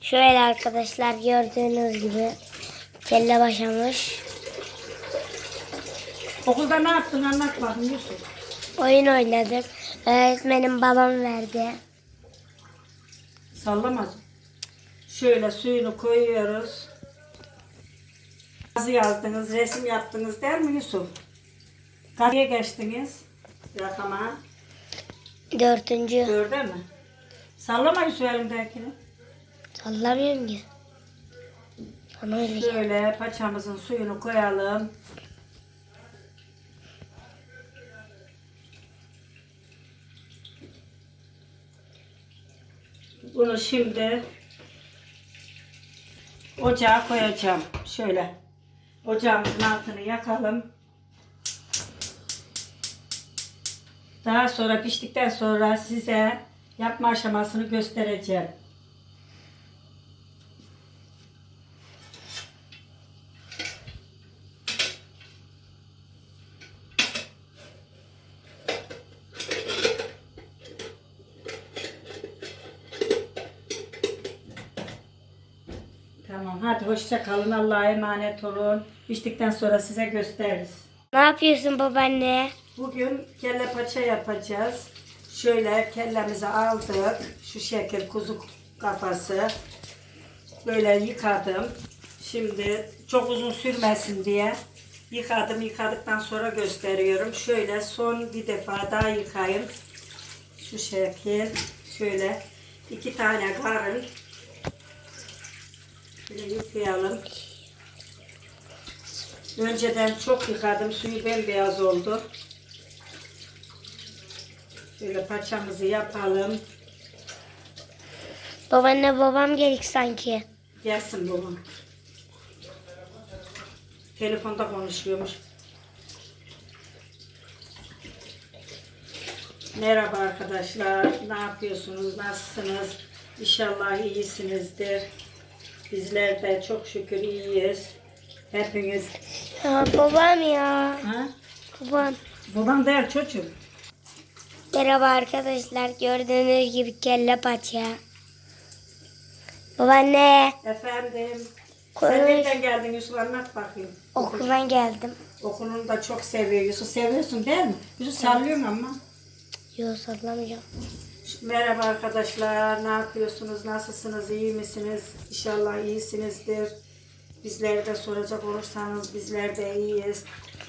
Şöyle arkadaşlar gördüğünüz gibi kelle başlamış. Okulda ne yaptın anlat bakayım Yusuf. Oyun oynadık. Öğretmenim balon verdi. Sallamadım. Şöyle suyunu koyuyoruz. Yazı yazdınız, resim yaptınız der mi Yusuf? Kaçıya geçtiniz? Rakama. Dördüncü. Dörde mi? Sallama Yusuf elimdekini. Sallamıyorum ki. Bana öyle gel- Şöyle paçamızın suyunu koyalım. Bunu şimdi ocağa koyacağım. Şöyle ocağımızın altını yakalım. Daha sonra piştikten sonra size yapma aşamasını göstereceğim. Tamam hadi hoşça kalın. Allah'a emanet olun. Piştikten sonra size gösteririz. Ne yapıyorsun babaanne? Bugün kelle paça yapacağız. Şöyle kellemizi aldık. Şu şekil kuzu kafası. Böyle yıkadım. Şimdi çok uzun sürmesin diye yıkadım. Yıkadıktan sonra gösteriyorum. Şöyle son bir defa daha yıkayayım. Şu şekil. Şöyle iki tane karın. Şöyle yıkayalım. Önceden çok yıkadım. Suyu bembeyaz oldu. Şöyle paçamızı yapalım. Babaanne babam gelik sanki. Gelsin babam. Telefonda konuşuyormuş. Merhaba arkadaşlar. Ne yapıyorsunuz? Nasılsınız? İnşallah iyisinizdir. Bizler de çok şükür iyiyiz. Hepiniz. Ya babam ya. Ha? Babam. Babam der çocuğum. Merhaba arkadaşlar. Gördüğünüz gibi kelle paça. Babaanne. Efendim. Konuş. Sen nereden geldin Yusuf anlat bakayım. Okuldan geldim. Okulunu da çok seviyor. Yusuf seviyorsun değil mi? Yusuf sallıyorsun ama. Yok sallamayacağım. Merhaba arkadaşlar. Ne yapıyorsunuz? Nasılsınız? İyi misiniz? İnşallah iyisinizdir. Bizleri de soracak olursanız bizler de iyiyiz.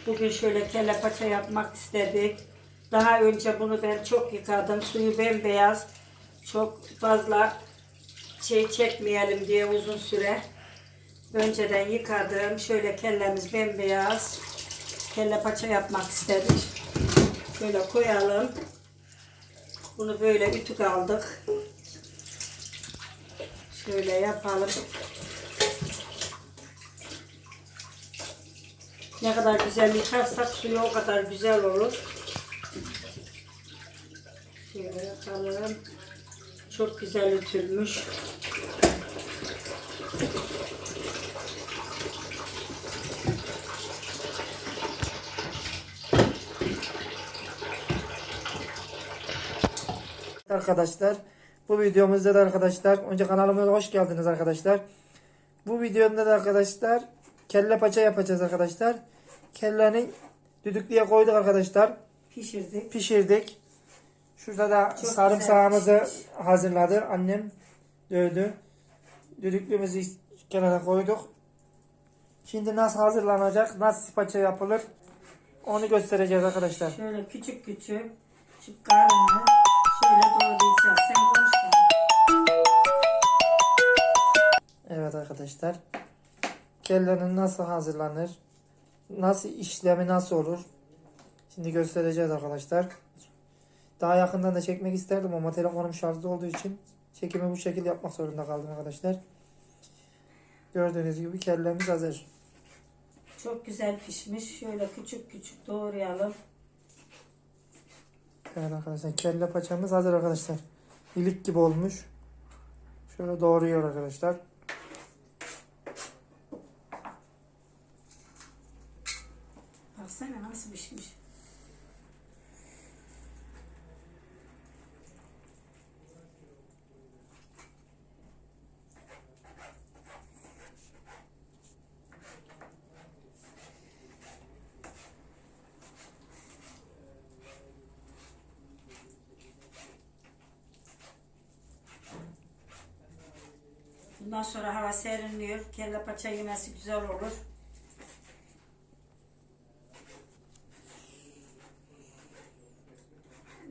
Bugün şöyle kelle paça yapmak istedik. Daha önce bunu ben çok yıkadım. Suyu bembeyaz. Çok fazla şey çekmeyelim diye uzun süre. Önceden yıkadım. Şöyle kellemiz bembeyaz. Kelle paça yapmak istedik. Şöyle koyalım. Bunu böyle ütük aldık. Şöyle yapalım. Ne kadar güzel yıkarsak suyu o kadar güzel olur. Şöyle yapalım. Çok güzel ütülmüş. Arkadaşlar bu videomuzda da arkadaşlar önce kanalımıza hoş geldiniz arkadaşlar. Bu videomda da arkadaşlar kelle paça yapacağız arkadaşlar. Kellenin düdüklüye koyduk arkadaşlar. Pişirdik. Pişirdik. Şurada da Çok sarımsağımızı hazırladı. Annem dövdü. Düdüklümüzü kenara koyduk. Şimdi nasıl hazırlanacak, nasıl paça yapılır onu göstereceğiz arkadaşlar. Şöyle küçük küçük şu Sen konuş. Evet arkadaşlar. Kellenin nasıl hazırlanır? Nasıl işlemi nasıl olur? Şimdi göstereceğiz arkadaşlar. Daha yakından da çekmek isterdim ama telefonum şarjda olduğu için çekimi bu şekilde yapmak zorunda kaldım arkadaşlar. Gördüğünüz gibi kellemiz hazır. Çok güzel pişmiş. Şöyle küçük küçük doğrayalım. Evet arkadaşlar kelle paçamız hazır arkadaşlar. İlik gibi olmuş. Şöyle doğruyor arkadaşlar. Baksana nasıl pişmiş. Bundan sonra hava serinliyor. Kelle paça yemesi güzel olur.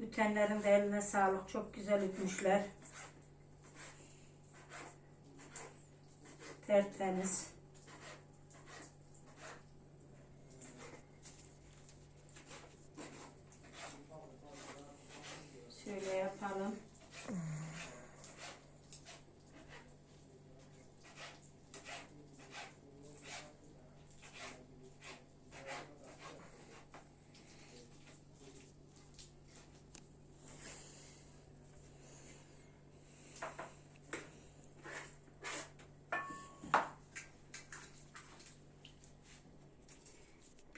Ütenlerin de eline sağlık. Çok güzel ütmüşler. Tertemiz. Şöyle yapalım.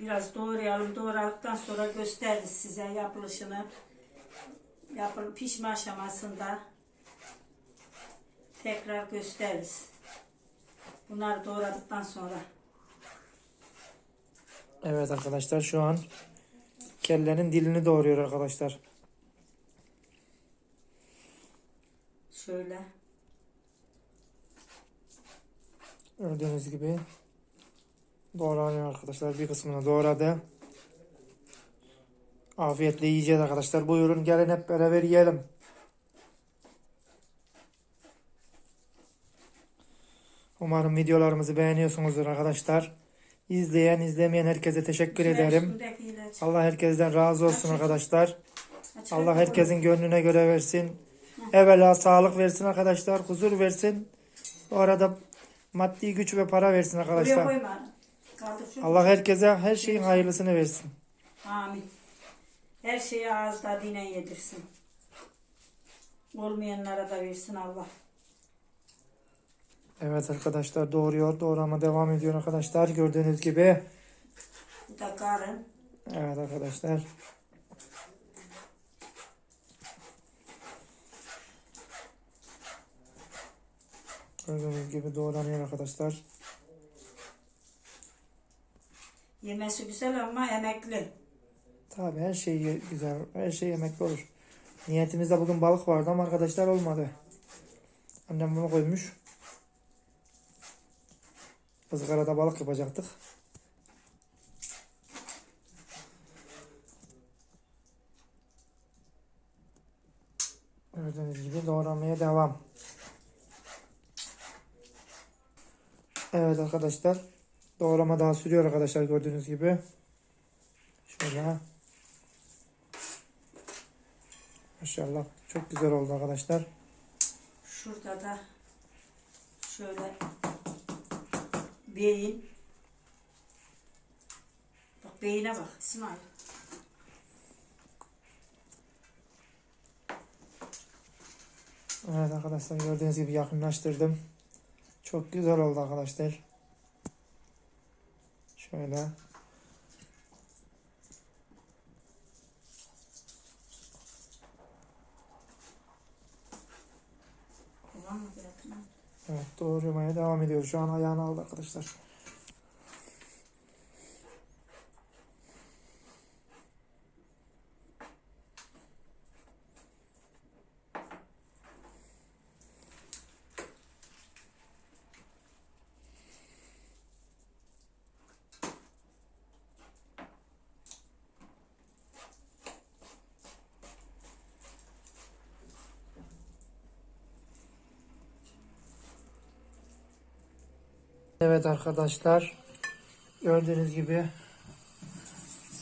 Biraz doğrayalım. Doğradıktan sonra gösteririz size yapılışını. Yapıl pişme aşamasında tekrar gösteririz. Bunları doğradıktan sonra. Evet arkadaşlar şu an kellenin dilini doğruyor arkadaşlar. Şöyle. Gördüğünüz gibi doğranıyor arkadaşlar. Bir kısmını doğradı. Afiyetle yiyeceğiz arkadaşlar. Buyurun gelin hep beraber yiyelim. Umarım videolarımızı beğeniyorsunuzdur arkadaşlar. İzleyen izlemeyen herkese teşekkür ederim. Üstündeki ilaç. Allah herkesten razı olsun arkadaşlar. Açık Allah herkesin gönlüne göre versin. Evvela sağlık versin arkadaşlar. Huzur versin. Bu arada maddi güç ve para versin arkadaşlar. Allah herkese her şeyin hayırlısını versin. Amin. Her şeyi ağızda dinen yedirsin. Olmayanlara da versin Allah. Evet arkadaşlar doğruyor. Doğrama devam ediyor arkadaşlar. Gördüğünüz gibi. Bu da karın. Evet arkadaşlar. Gördüğünüz gibi doğranıyor arkadaşlar. Yemesi güzel ama emekli. Tabi her şey güzel. Her şey yemekli olur. Niyetimizde bugün balık vardı ama arkadaşlar olmadı. Annem bunu koymuş. Izgarada balık yapacaktık. Gördüğünüz gibi doğramaya devam. Evet arkadaşlar. Doğrama daha sürüyor arkadaşlar gördüğünüz gibi. Şöyle. Maşallah çok güzel oldu arkadaşlar. Şurada da şöyle beyin. Bak beyine bak İsmail. Evet arkadaşlar gördüğünüz gibi yakınlaştırdım. Çok güzel oldu arkadaşlar. Şöyle. Evet doğramaya devam ediyor. Şu an ayağını aldı arkadaşlar. Evet arkadaşlar. Gördüğünüz gibi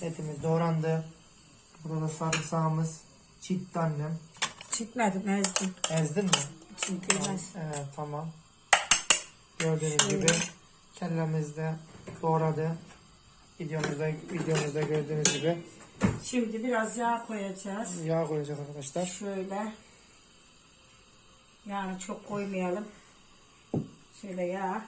etimiz doğrandı. Burada sarımsağımız çiğitti annem. Çıkmadım ezdim. Ezdin mi? Çünkü ez. Evet tamam. Gördüğünüz Şöyle. gibi kellemiz de doğradı. Videomuzda, videomuzda gördüğünüz gibi Şimdi biraz yağ koyacağız. yağ koyacağız arkadaşlar. Şöyle. Yani çok koymayalım. Şöyle yağ.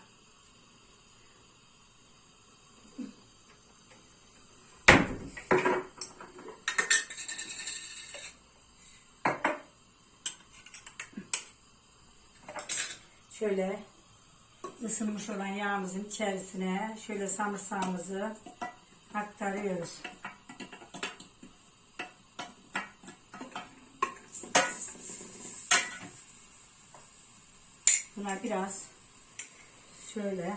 Şöyle ısınmış olan yağımızın içerisine şöyle samırsağımızı aktarıyoruz. Buna biraz şöyle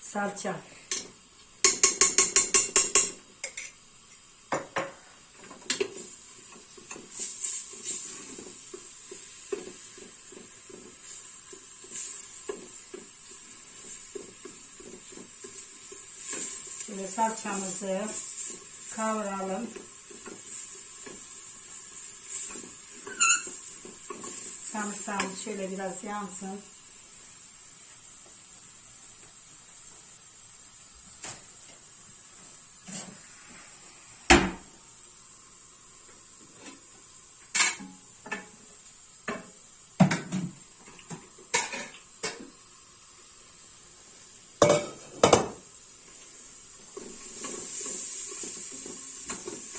salça. Şöyle salçamızı kavuralım. Sarımsağımız şöyle biraz yansın.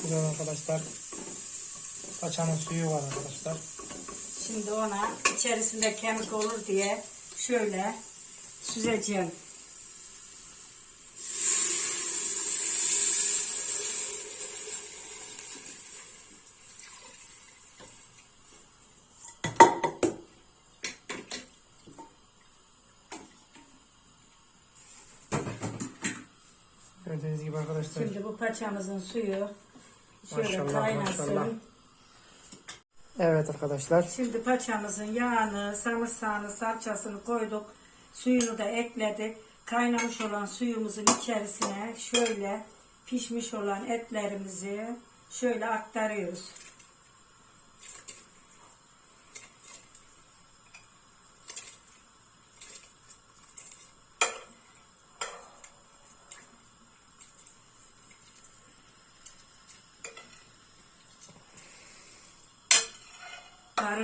Güzel arkadaşlar. Paçanın suyu var arkadaşlar. Şimdi ona içerisinde kemik olur diye şöyle süzeceğim. Gördüğünüz gibi arkadaşlar. Şimdi bu paçamızın suyu şöyle Maşallah, kaynasın. maşallah. Evet arkadaşlar. Şimdi paçamızın yağını, sarımsağını, salçasını koyduk. Suyunu da ekledik. Kaynamış olan suyumuzun içerisine şöyle pişmiş olan etlerimizi şöyle aktarıyoruz.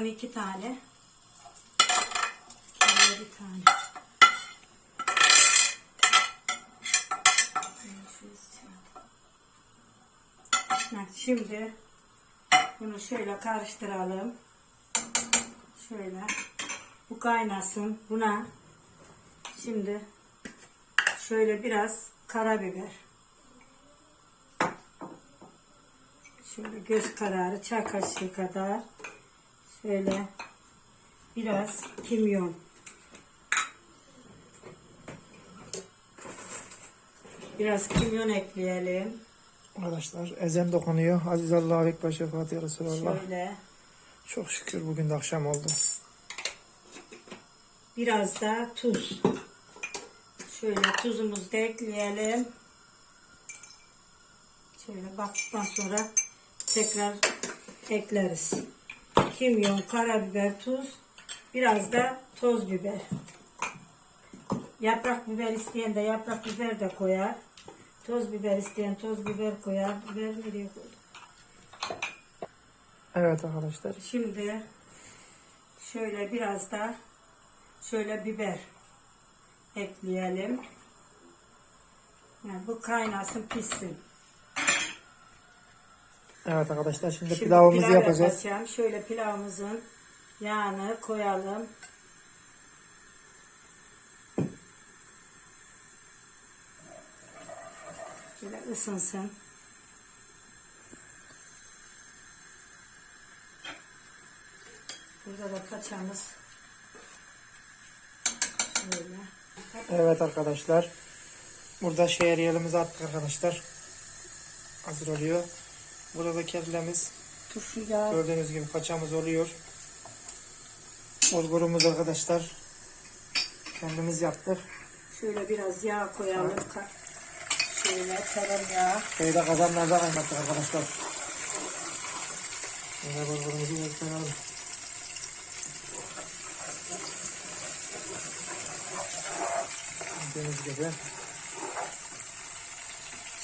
İki tane. Kemiğe bir tane. Evet, Şimdi bunu şöyle karıştıralım. Şöyle. Bu kaynasın. Buna şimdi şöyle biraz karabiber. Şöyle göz kararı çay kaşığı kadar şöyle biraz kimyon. Biraz kimyon ekleyelim. Arkadaşlar ezan dokunuyor. Aziz Allah'a ekber şefaat ya Resulallah. Şöyle Çok şükür bugün de akşam oldu. biraz da tuz. Şöyle tuzumuzu da ekleyelim. Şöyle baktıktan sonra tekrar ekleriz. Kimyon, karabiber, tuz, biraz da toz biber. Yaprak biber isteyen de yaprak biber de koyar. Toz biber isteyen toz biber koyar. Biber nereye koyduk? Evet arkadaşlar. Şimdi şöyle biraz da şöyle biber ekleyelim. Yani bu kaynasın pişsin. Evet arkadaşlar şimdi, Şimdi pilavımızı pilav yapacağız. yapacağım. Şöyle pilavımızın yağını koyalım. Şöyle ısınsın. Burada da paçamız böyle. Evet arkadaşlar. Burada şehriyelimizi attık arkadaşlar. Hazır oluyor. Burada da kellemiz. Turşu yağı Gördüğünüz gibi paçamız oluyor. Bulgurumuz arkadaşlar. Kendimiz yaptık. Şöyle biraz yağ koyalım. Ka- Şöyle tereyağı. Şeyde kazanlarda kaynattık arkadaşlar. Şöyle bulgurumuzu gösterelim. Gördüğünüz gibi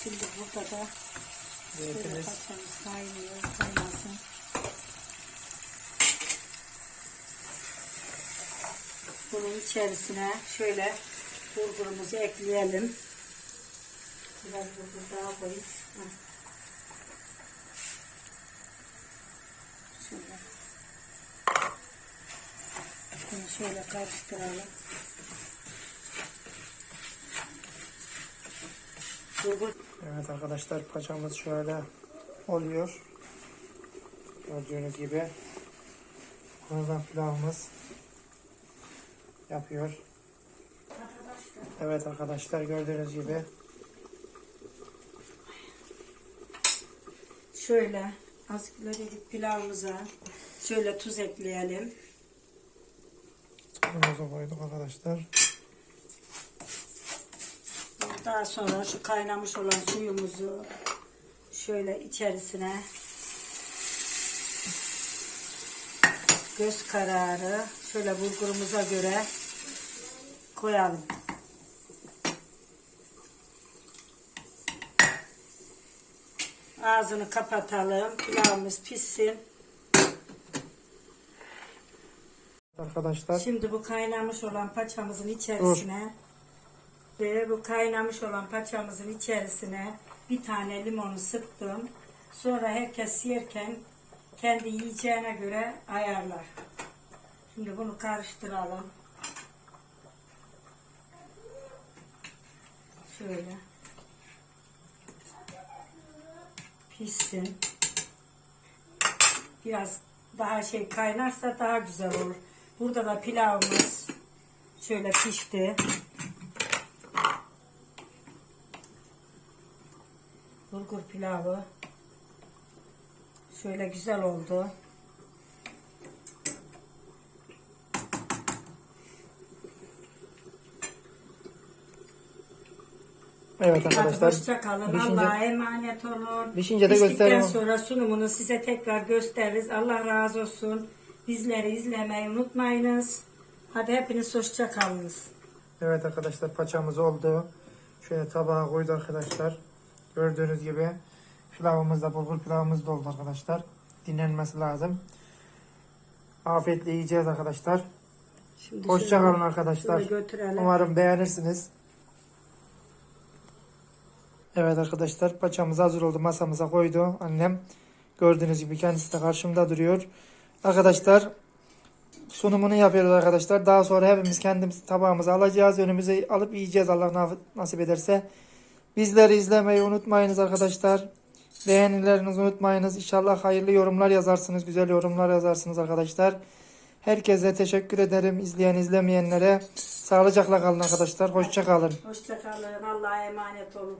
Şimdi burada da şöyle zeytimiz. paçamız kaynıyor. Kaynasın. Bunun içerisine şöyle bulgurumuzu ekleyelim. Biraz bulgur daha koyayım. Şöyle. Bunu şöyle karıştıralım. Evet arkadaşlar paçamız şöyle oluyor. Gördüğünüz gibi. Buradan pilavımız yapıyor. Evet arkadaşlar gördüğünüz gibi Şöyle az dedik pilavımıza şöyle tuz ekleyelim. tuzumuzu koyduk arkadaşlar. Daha sonra şu kaynamış olan suyumuzu şöyle içerisine göz kararı şöyle bulgurumuza göre koyalım. Ağzını kapatalım. Pilavımız pişsin. Arkadaşlar Şimdi bu kaynamış olan paçamızın içerisine ve bu kaynamış olan paçamızın içerisine bir tane limonu sıktım. Sonra herkes yerken kendi yiyeceğine göre ayarlar. Şimdi bunu karıştıralım. Şöyle. Pişsin. Biraz daha şey kaynarsa daha güzel olur. Burada da pilavımız şöyle pişti. Bulgur pilavı şöyle güzel oldu. evet Hadi arkadaşlar hoşça kalın. Pişince- Allah'a emanet olun. Pişince de gösterelim. sonra sunumunu size tekrar gösteririz. Allah razı olsun. Bizleri izlemeyi unutmayınız. Hadi hepiniz hoşça kalınız. Evet arkadaşlar paçamız oldu. Şöyle tabağa koydu arkadaşlar. Gördüğünüz gibi pilavımız da bulgur pilavımız da oldu arkadaşlar. Dinlenmesi lazım. Afiyetle yiyeceğiz arkadaşlar. Şimdi Hoşça kalın arkadaşlar. Umarım beğenirsiniz. Evet arkadaşlar paçamız hazır oldu. Masamıza koydu annem. Gördüğünüz gibi kendisi de karşımda duruyor. Arkadaşlar sunumunu yapıyoruz arkadaşlar. Daha sonra hepimiz kendimiz tabağımıza alacağız. Önümüze alıp yiyeceğiz Allah na- nasip ederse. Bizleri izlemeyi unutmayınız arkadaşlar. Beğenilerinizi unutmayınız. İnşallah hayırlı yorumlar yazarsınız. Güzel yorumlar yazarsınız arkadaşlar. Herkese teşekkür ederim. İzleyen izlemeyenlere. Sağlıcakla kalın arkadaşlar. Hoşça kalın. Hoşça kalın. Allah'a emanet olun.